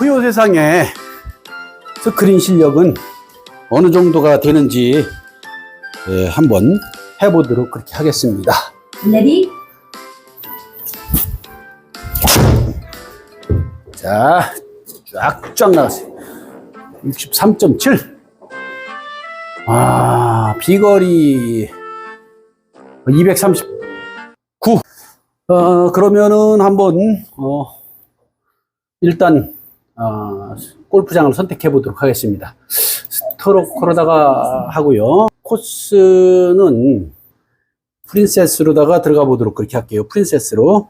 부요 세상에 스크린 실력은 어느 정도가 되는지 예, 한번 해보도록 그렇게 하겠습니다. 레디 자, 쫙쫙 나갔어요. 63.7. 아, 비거리 239. 어, 그러면은 한번, 어, 일단, 어, 골프장을 선택해 보도록 하겠습니다. 스트로크로다가 하고요. 코스는 프린세스로다가 들어가 보도록 그렇게 할게요. 프린세스로.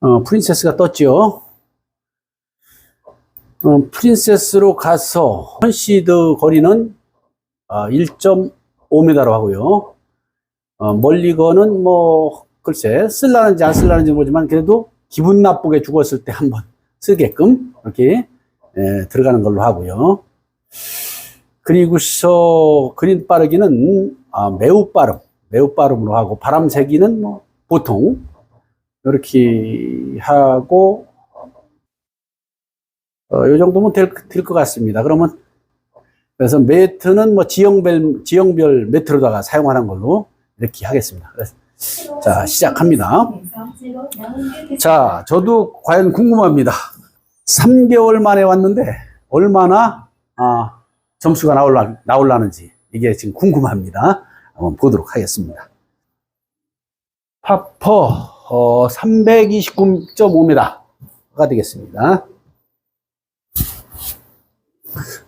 어, 프린세스가 떴죠. 어, 프린세스로 가서 컨시드 거리는 어, 1.5m로 하고요. 어, 멀리건은 뭐 글쎄 쓸라는지 안 쓸라는지 모르지만 그래도 기분 나쁘게 죽었을 때 한번 쓰게끔 이렇게 예, 들어가는 걸로 하고요. 그리고서 그린 빠르기는 아, 매우 빠름, 매우 빠름으로 하고 바람 세기는 뭐 보통 이렇게 하고 어, 이 정도면 될것 같습니다. 그러면 그래서 매트는 뭐 지형별 지형별 매트로다가 사용하는 걸로 이렇게 하겠습니다. 자 시작합니다. 자 저도 과연 궁금합니다. 3개월 만에 왔는데 얼마나 아, 점수가 나올라 나올라는지 이게 지금 궁금합니다. 한번 보도록 하겠습니다. 파퍼 어, 329.5m가 되겠습니다.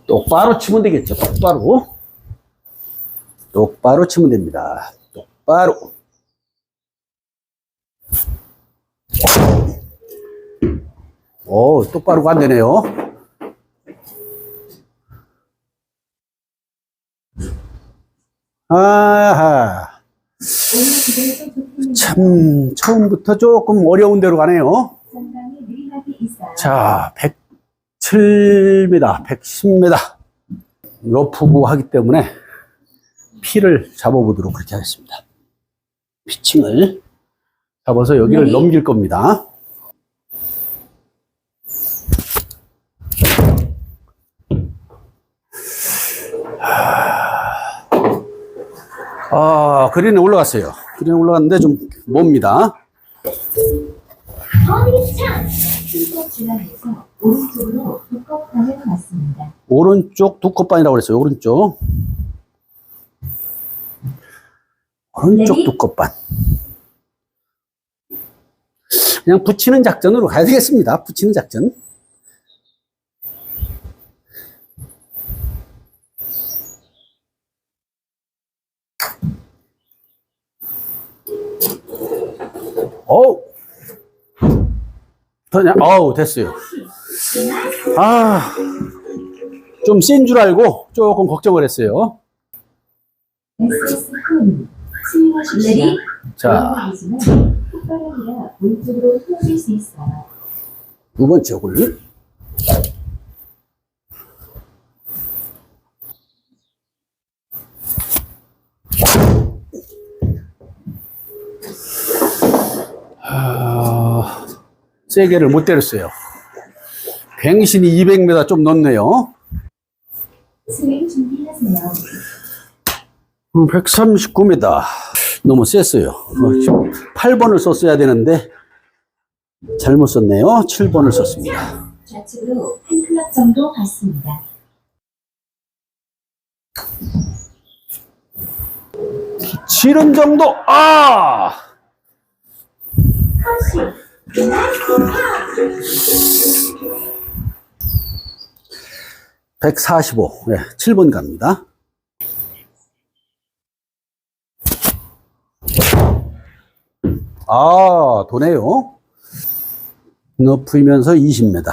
똑바로 치면 되겠죠. 똑바로. 똑바로 치면 됩니다. 똑바로. 오, 똑바로가 안 되네요. 아하. 참, 처음부터 조금 어려운 데로 가네요. 자, 107m, 110m. 러프고 하기 때문에 피를 잡아보도록 그렇게 하겠습니다. 피칭을 잡아서 여기를 네. 넘길 겁니다. 아, 그린에 올라갔어요. 그린에 올라갔는데 좀 멉니다. 오른쪽으로 맞습니다. 오른쪽 두껍반이라고 그랬어요. 오른쪽. 오른쪽 레디? 두껍반. 그냥 붙이는 작전으로 가야 되겠습니다. 붙이는 작전. 어우. 더냐? 어우, 됐어요. 아. 좀 센 줄 알고 조금 걱정을 했어요. 레디 자, 폭발하기라 왼쪽으로 휘어질 수 있어요. 두 번째 홀. 아, 세게를 못 때렸어요. 뱅신이 200m 좀 넘네요. 스윙 준비하세요. 139m. 너무 셌어요. 8번을 썼어야 되는데, 잘못 썼네요. 7번을 썼습니다. 좌측으로 한 클럽 정도 갔습니다. 칠은 정도, 아! 백사십오, 네, 7번 갑니다. 아, 도네요. 높이면서 20m.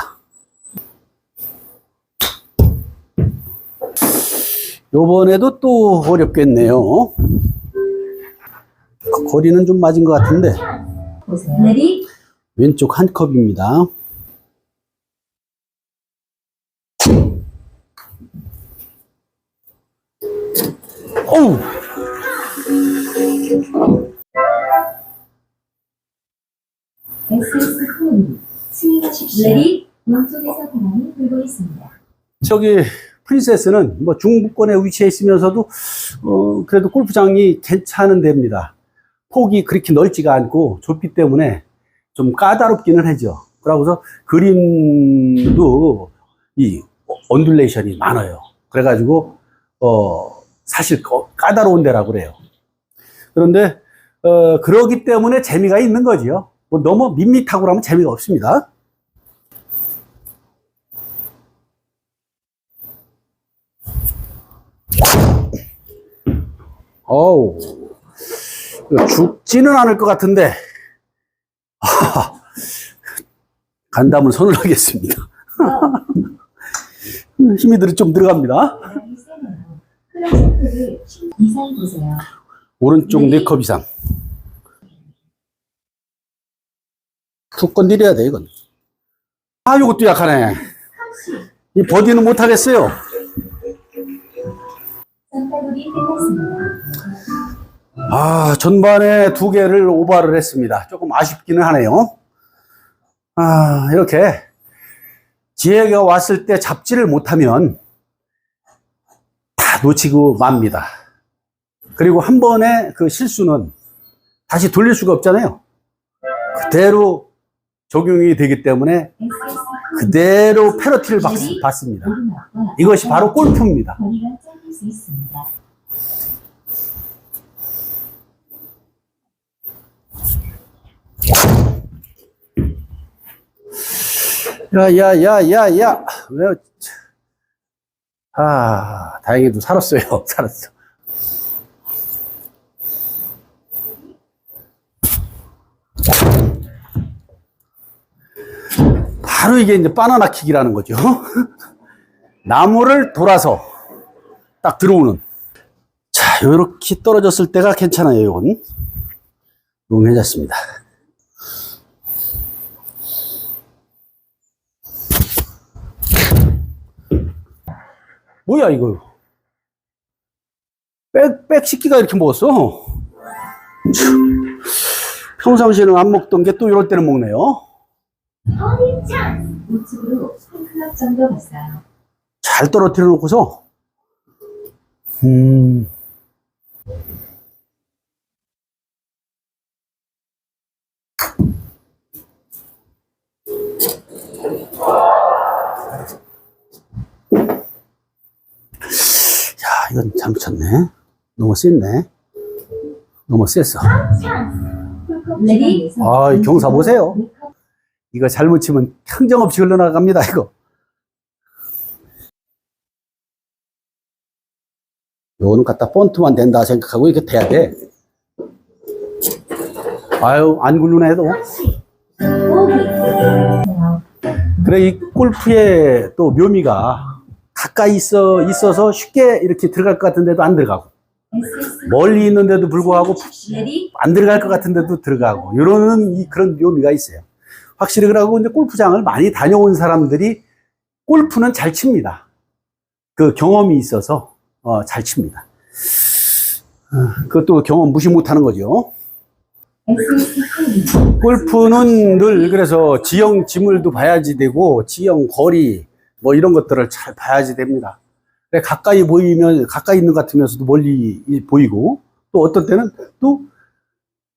요번에도 또 어렵겠네요. 거리는 좀 맞은 것 같은데. 레디 왼쪽 한 컵입니다. 어우! 스윙 들어가십시오. 레디 왼쪽에서 바람이 불고 있습니다. 저기 프린세스는 뭐 중부권에 위치해 있으면서도 어 그래도 골프장이 괜찮은 데입니다. 폭이 그렇게 넓지가 않고 좁기 때문에 좀 까다롭기는 하죠. 그러고서 그림도 이 언듈레이션이 많아요. 그래가지고 어 사실 거- 까다로운 데라고 그래요. 그런데 어 그러기 때문에 재미가 있는 거지요. 뭐 너무 밋밋하고 그러면 재미가 없습니다. 어우, 죽지는 않을 것 같은데, 아, 간담을 손을 하겠습니다. 힘이 들, 좀 들어갑니다. 오른쪽 네컵 이상. 툭 건드려야 돼, 이건. 아, 요것도 약하네. 이 버디는 못하겠어요. 끝났습니다. 아, 전반에 두 개를 오버를 했습니다. 조금 아쉽기는 하네요. 아, 이렇게 기회가 왔을 때 잡지를 못하면 다 놓치고 맙니다. 그리고 한 번의 그 실수는 다시 돌릴 수가 없잖아요. 그대로 적용이 되기 때문에 그대로 페널티를 받, 받습니다. 이것이 바로 골프입니다. 수 있습니다. 야, 야, 야, 야, 야. 왜, 아, 다행히도 살았어요. 살았어. 바로 이게 이제 바나나 킥이라는 거죠. 나무를 돌아서 딱 들어오는. 자, 요렇게 떨어졌을 때가 괜찮아요, 이건. 롱해졌습니다. 뭐야 이거 백, 백 식기가 이렇게 먹었어 참. 평상시에는 안 먹던 게 또 이럴 때는 먹네요 허리 찬스! 우측으로 한 클럽 정도 갔어요. 잘 떨어뜨려 놓고서 음 야, 이건 잘 붙였네. 너무 셌네. 너무 셌어. 아, 이 경사 보세요. 이거 잘못 치면 평정없이 흘러나갑니다, 이거. 요거는 갖다 본트만 된다 생각하고 이렇게 돼야 돼. 아유, 안 굴르네 해도. 그래, 이 골프의 또 묘미가 가까이 있어, 있어서 쉽게 이렇게 들어갈 것 같은데도 안 들어가고, 멀리 있는데도 불구하고 안 들어갈 것 같은데도 들어가고 이런 이 그런 묘미가 있어요. 확실히 그러고 이제 골프장을 많이 다녀온 사람들이 골프는 잘 칩니다. 그 경험이 있어서 어, 잘 칩니다. 어, 그것도 경험 무시 못하는 거죠. 골프는 늘 그래서 지형 지물도 봐야지 되고 지형 거리 뭐 이런 것들을 잘 봐야지 됩니다. 가까이 보이면 가까이 있는 것 같으면서도 멀리 이- 보이고 또 어떤 때는 또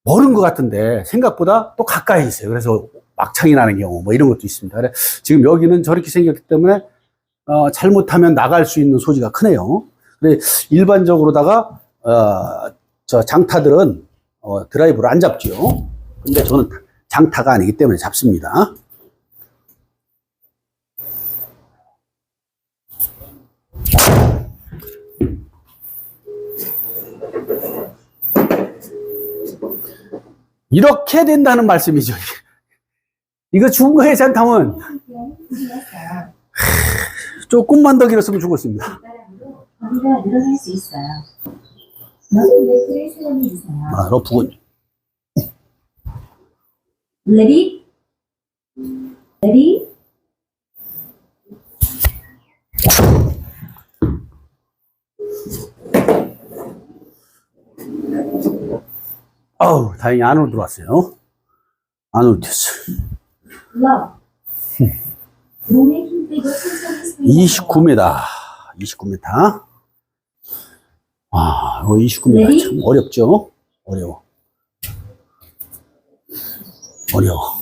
멀은 것 같은데 생각보다 또 가까이 있어요. 그래서 막창이 나는 경우 뭐 이런 것도 있습니다. 지금 여기는 저렇게 생겼기 때문에 어, 잘못하면 나갈 수 있는 소지가 크네요. 그래, 일반적으로다가 어, 저 장타들은 어, 드라이브를 안 잡지요. 근데 저는 장타가 아니기 때문에 잡습니다. 이렇게 된다는 말씀이죠. 이거 죽은 거예요, 잔탕은. 조금만 더 길었으면 죽었습니다. 거리가 늘어날 수 있어요. 너무 매트를 사용해 주세요. 아, 러프군. 레디 레디 어우, 다행히 안으로 들어왔어요. 안으로. 러 스윙 29m. 29m. 아, 이거 29m 네. 참 어렵죠? 어려워. 어려워.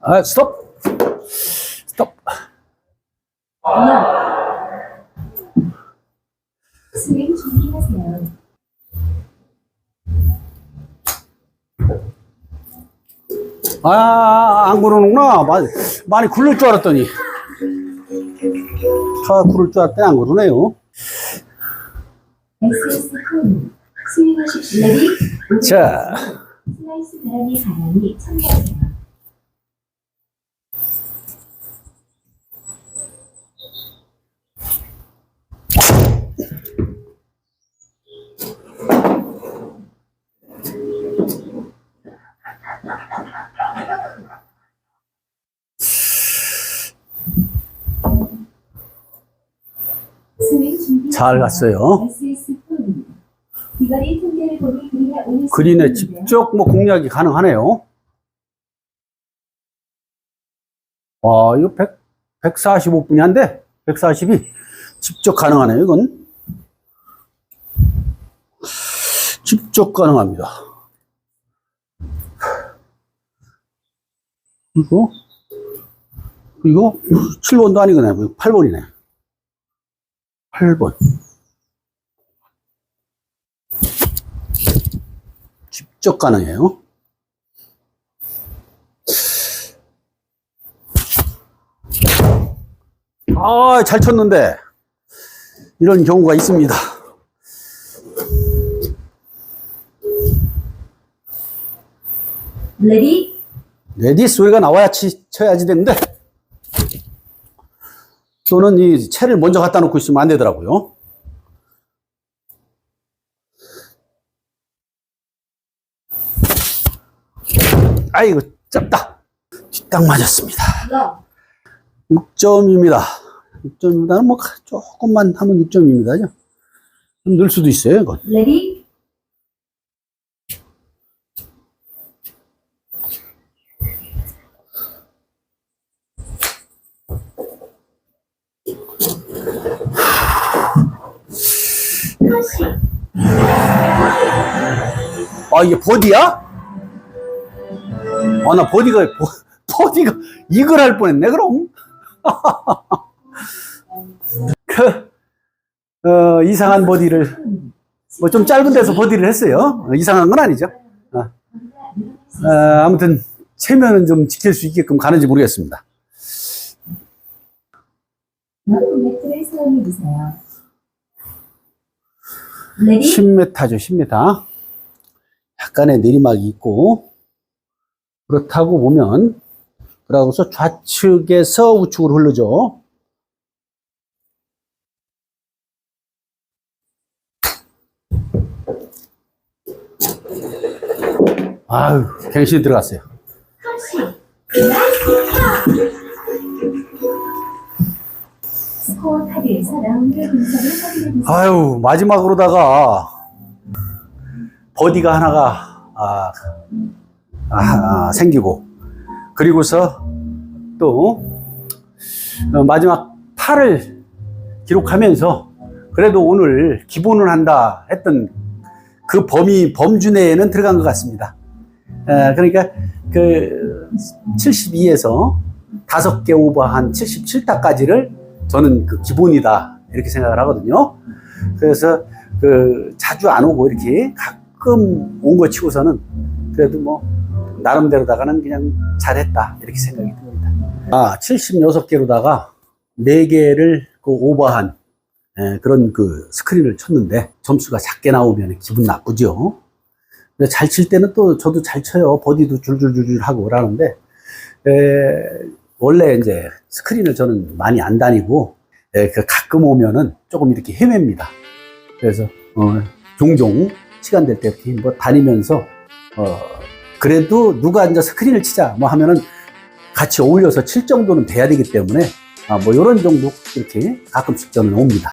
아, 스톱! 스톱! 스윙 준비하세요. 아, 안 구르는구나. 많이, 굴릴 줄 알았더니. 차 구를 줄 알았더니 안. 레디 자, 슬라이스 바람이 바람이 첨가하세요. 스윙 준비. 잘 갔어요. 그린에. 직접 뭐 공략이 가능하네요. 와, 이거 100, 145분이 안 돼. 140이 직접 가능하네요, 이건. 직접 가능합니다. 이거, 이거 7번도 아니거네. 8번이네. 8번. 직접 가능해요. 아, 잘 쳤는데. 이런 경우가 있습니다. 레디 레디 소리가 나와야 치, 쳐야지 되는데. 또는 이 채를 먼저 갖다 놓고 있으면 안 되더라고요. 아이고, 짧다. 뒷땅 맞았습니다. 러 6점입니다. 6점입니다는 뭐 조금만 하면 6점입니다. 좀늘 수도 있어요, 이건. 레디 아, 이게 버디야? 아, 나 버디가, 버, 버디가, 이걸 할 뻔했네, 그럼. 그, 어, 이상한 버디를, 뭐 좀 짧은 데서 버디를 했어요. 어, 이상한 건 아니죠. 어, 어, 아무튼, 체면은 좀 지킬 수 있게끔 가는지 모르겠습니다. 높은 매트를 사용해 주세요. 10m죠, 10m. 약간의 내리막이 있고, 그렇다고 보면, 그러고서 좌측에서 우측으로 흐르죠. 아유, 갱신이 들어갔어요. 30. 아유, 마지막으로다가, 버디가 하나가, 아, 아, 아, 생기고, 그리고서 또, 어, 마지막 8을 기록하면서, 그래도 오늘 기본을 한다 했던 그 범위, 범주 내에는 들어간 것 같습니다. 에, 그러니까, 그, 72에서 다섯 개 오버한 77타까지를 저는 그 기본이다. 이렇게 생각을 하거든요. 그래서 그 자주 안 오고 이렇게 가끔 온 거 치고서는 그래도 뭐 나름대로다가는 그냥 잘했다 이렇게 생각이 듭니다. 아 76개로다가 4개를 그 오버한 예, 그런 그 스크린을 쳤는데 점수가 작게 나오면 기분 나쁘죠. 근데 잘 칠 때는 또 저도 잘 쳐요. 버디도 줄줄줄줄 하고 그러는데 에, 원래 이제 스크린을 저는 많이 안 다니고 예, 그 가끔 오면은 조금 이렇게 헤맵니다. 그래서 어, 종종 시간 될 때 이렇게 뭐 다니면서 어, 그래도 누가 이제 스크린을 치자 뭐 하면은 같이 어울려서 칠 정도는 돼야 되기 때문에 아, 뭐 이런 정도 이렇게 가끔씩 저는 옵니다.